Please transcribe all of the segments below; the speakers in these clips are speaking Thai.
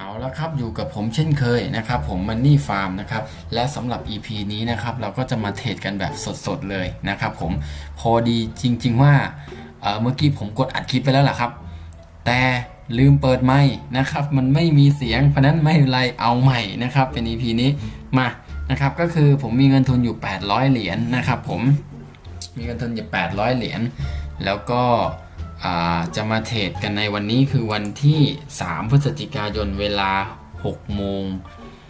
เอาละครับอยู่กับผมเช่นเคยนะครับผมมันนี่ฟาร์มนะครับและสำหรับ EP นี้นะครับเราก็จะมาเทรดกันแบบสดๆเลยนะครับผมพอดีจริง ๆ ว่าเเมื่อกี้ผมกดอัดคลิปไปแล้วล่ะครับ แต่ลืมเปิดไมค์นะครับ มันไม่มีเสียงเพราะนั้นไม่เป็นไรเอาใหม่นะครับ เป็น EP นี้มานะครับก็คือผมมีเงินทุนอยู่ 800 เหรียญนะครับผมมีเงินทุนอยู่ 800 เหรียญแล้วก็ จะมาเทรดกันในวันนี้คือวันที่ 3 พฤศจิกายนเวลา 6 โมง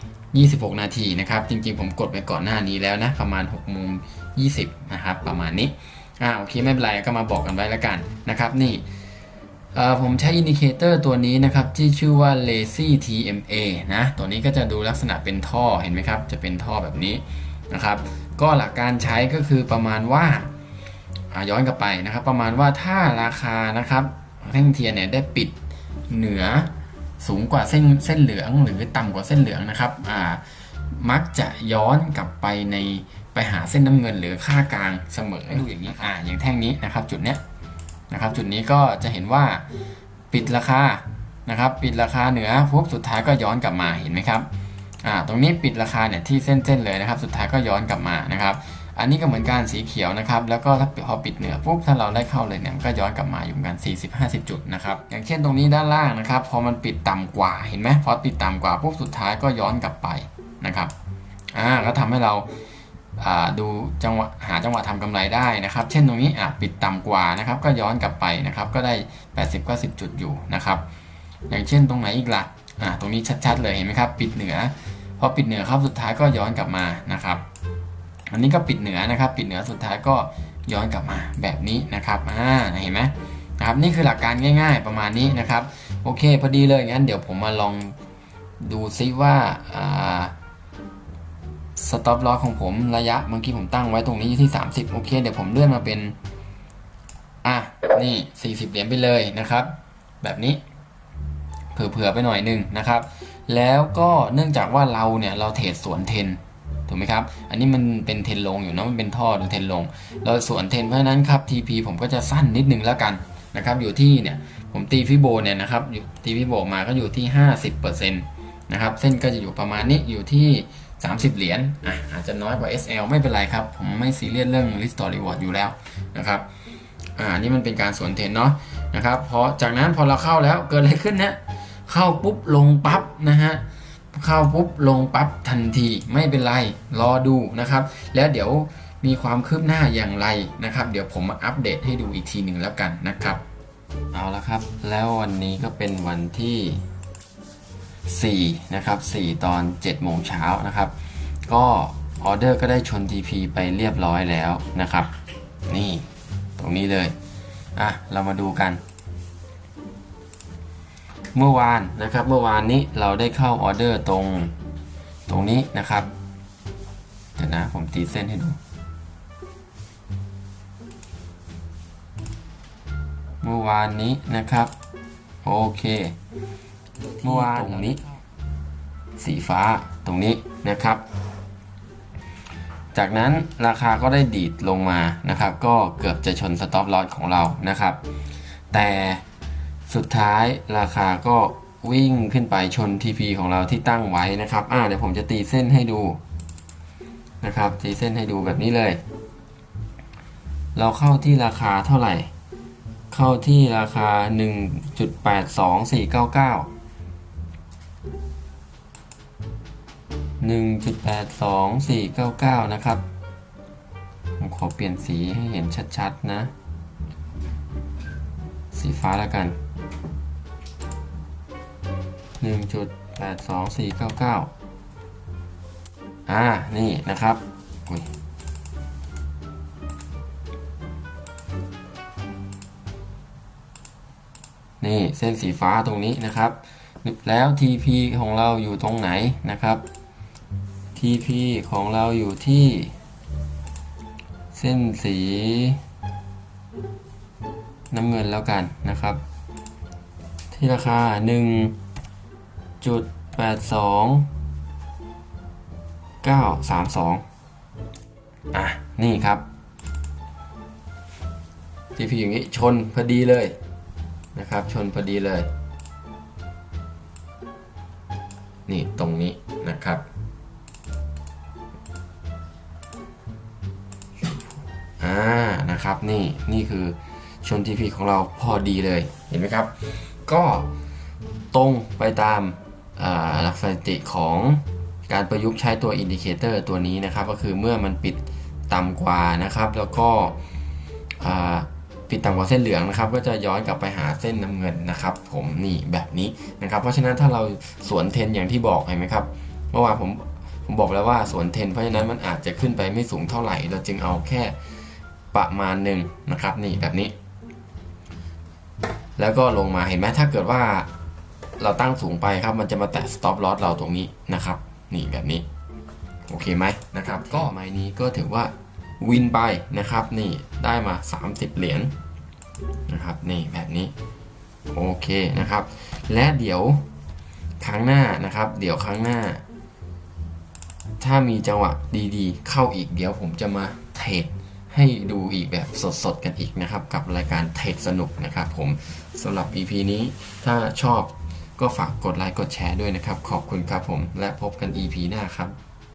26 นาทีนะครับ จริงๆผมกดไปก่อนหน้านี้แล้วนะ ประมาณ 6 โมง 20 นะครับ ประมาณนี้ อ่าโอเค ไม่เป็นไรก็มาบอกกันไว้แล้วกันนะครับนี่ผมใช้อินดิเคเตอร์ตัวนี้นะครับ ที่ชื่อว่า lazy TMA นะ ตัวนี้ก็จะดูลักษณะเป็นท่อเห็นไหมครับ จะเป็นท่อแบบนี้นะครับ ก็หลักการใช้ก็คือประมาณว่า ย้อนกลับไปนะครับ ประมาณว่าถ้าราคานะครับแท่งเทียนเนี่ยได้ปิดเหนือสูงกว่าเส้นเส้นเหลืองหรือต่ำกว่าเส้นเหลืองนะครับอ่ามักจะย้อนกลับไปในไปหาเส้นน้ำเงินหรือค่ากลางเสมอดูอย่างนี้อ่าอย่างแท่งนี้นะครับจุดเนี้ยนะครับจุดนี้ก็จะเห็นว่าปิดราคานะครับปิดราคาเหนือปุ๊บสุดท้ายก็ย้อนกลับมาเห็นไหมครับอ่าตรงนี้ปิดราคาเนี่ยที่เส้นๆเลยนะครับ สุดท้ายก็ย้อนกลับมานะครับ อันนี้ก็เหมือนกันสีเขียวนะครับ แล้วก็ถ้าพอปิดเหนือปุ๊บถ้าเราได้เข้าเลยเนี่ยมันก็ย้อนกลับมาอยู่กัน 40-50 จุดนะครับ อย่างเช่นตรงนี้ด้านล่างนะครับ พอมันปิดต่ำกว่าเห็นไหมพอปิดต่ำกว่าปุ๊บสุดท้ายก็ย้อนกลับไปนะครับอ่าก็ทำให้เราอ่าดูจังหวะหาจังหวะทำกำไรได้นะครับ เช่นตรงนี้อะปิดต่ำกว่านะครับ ก็ย้อนกลับไปนะครับ ก็ได้ 80-90 จุดอยู่นะครับ อย่างเช่นตรงไหนอีกล่ะอ่าตรงนี้ชัดๆเลยเห็นไหมครับ ปิดเหนือพอปิดเหนือครับสุดท้ายก็ย้อนกลับมานะครับ อันนี้ก็ปิดเหนือนะครับ ปิดเหนือสุดท้ายก็ย้อนกลับมาแบบนี้นะครับอ่าเห็นไหมนะครับนี่คือหลักการง่าย ๆ ประมาณนี้นะครับ โอเคพอดีเลยงั้นเดี๋ยวผมมาลองดูซิว่าสต็อปลอของผมระยะเมื่อกี้ผมตั้งไว้ตรงนี้อยู่ที่ 30 โอเค เดี๋ยวผมเลื่อนมาเป็น อะ นี่ 40 เหรียญไปเลยนะครับ แบบนี้ เผื่อๆไปหน่อยหนึงนะครับ แล้วก็เนื่องจากว่าเราเนี่ย เราเทรดสวนเทน ถูกไหมครับ อันนี้มันเป็นเทนลงอยู่เนาะมันเป็นท่อดูเทนลง เราสวนเทนเพราะฉะนั้นครับ TP ผมก็จะสั้นนิดนึงแล้วกันนะครับ อยู่ที่เนี่ยผมตีฟิโบเนี่ยนะครับอยู่ตีฟิโบมาก็อยู่ที่ 50%นะครับ เส้นก็จะอยู่ประมาณนี้อยู่ที่ 30 เหรียญอะอาจจะน้อยกว่า SL ไม่เป็นไรครับ ผมไม่ซีเรียสเรื่อง Risk to Reward อยู่แล้วนะครับอ่านี่มันเป็นการสวนเทนเนาะนะครับพอจากนั้นพอเราเข้าแล้วเกิดอะไรขึ้นนะเข้าปุ๊บลงปั๊บนะฮะ เข้าปุ๊บลงปั๊บทันทีไม่เป็นไรรอดูนะครับ แล้วเดี๋ยวมีความคืบหน้าอย่างไรนะครับ เดี๋ยวผมมาอัปเดตให้ดูอีกทีหนึ่งแล้วกันนะครับ เอาละครับ แล้ววันนี้ก็เป็นวันที่ 4 นะครับ 4 ตอน 7 โมงเช้านะครับ ก็ออเดอร์ก็ได้ชน TP ไปเรียบร้อยแล้วนะครับ นี่ตรงนี้เลย อะ เรามาดูกัน เมื่อวานนะครับ เมื่อวานนี้เราได้เข้าออเดอร์ตรงตรงนี้นะครับเดี๋ยวนะผมตีเส้นให้ดู เมื่อวานนี้นะครับ โอเค เมื่อวานตรงนี้ สีฟ้าตรงนี้นะครับ จากนั้นราคาก็ได้ดีดลงมานะครับ ก็เกือบจะชนสต็อปลอสของเรานะครับ แต่ สุดท้ายราคาก็วิ่งขึ้นไปชน TP ของเราที่ตั้งไว้นะครับ อ่าเดี๋ยวผมจะตีเส้นให้ดูนะครับ ตีเส้นให้ดูแบบนี้เลย เราเข้าที่ราคาเท่าไหร่ เข้าที่ราคา 1.82499 1.82499 นะครับ ผมขอเปลี่ยนสีให้เห็นชัด ๆ นะ สีฟ้าแล้วกัน 1.82499 อ่า นี่นะครับนี่เส้นสีฟ้าตรงนี้นะครับ แล้ว TP ของเราอยู่ตรงไหนนะครับ TP ของเราอยู่ที่ เส้นสี น้ำเงินแล้วกันนะครับ ที่ราคา 1.82 932อะ นี่ครับ TP อย่างนี้ชนพอดีเลยนะครับ ชนพอดีเลย นี่ตรงนี้นะครับอ่านะครับนี่นี่คือชนทีพีของเราพอดีเลยเห็นไหมครับ ก็ตรงไปตาม หลักสถิติของการประยุกต์ใช้ตัวอินดิเคเตอร์ตัวนี้นะครับ ก็คือเมื่อมันปิดต่ำกว่านะครับ แล้วก็ปิดต่ำกว่าเส้นเหลืองนะครับ ก็จะย้อนกลับไปหาเส้นน้ำเงินนะครับ ผมนี่แบบนี้นะครับ เพราะฉะนั้นถ้าเราสวนเทนอย่างที่บอกเห็นไหมครับเมื่อวานผมผมบอกแล้วว่าสวนเทน เพราะฉะนั้นมันอาจจะขึ้นไปไม่สูงเท่าไหร่ เราจึงเอาแค่ประมาณหนึ่งนะครับ นี่แบบนี้ แล้วก็ลงมาเห็นไหมถ้าเกิดว่า เราตั้งสูงไปครับ มันจะมาแตะ stop loss เราตรงนี้นะครับ นี่แบบนี้ โอเคไหมนะครับ ก็ไม้นี้ก็ถือว่าวินไปนะครับ นี่ได้มา 30 เหรียญนะครับ นี่แบบนี้ โอเคนะครับ และเดี๋ยวครั้งหน้านะครับ เดี๋ยวครั้งหน้า ถ้ามีจังหวะดีๆ เข้าอีกเดี๋ยวผมจะมาเทรดให้ดูอีกแบบสดๆกันอีกนะครับ กับรายการเทรดสนุกนะครับผมสำหรับ EP นี้ถ้าชอบ ก็ฝากกดไลค์กดแชร์ด้วยนะครับ ขอบคุณครับผม และพบกัน EP หน้าครับ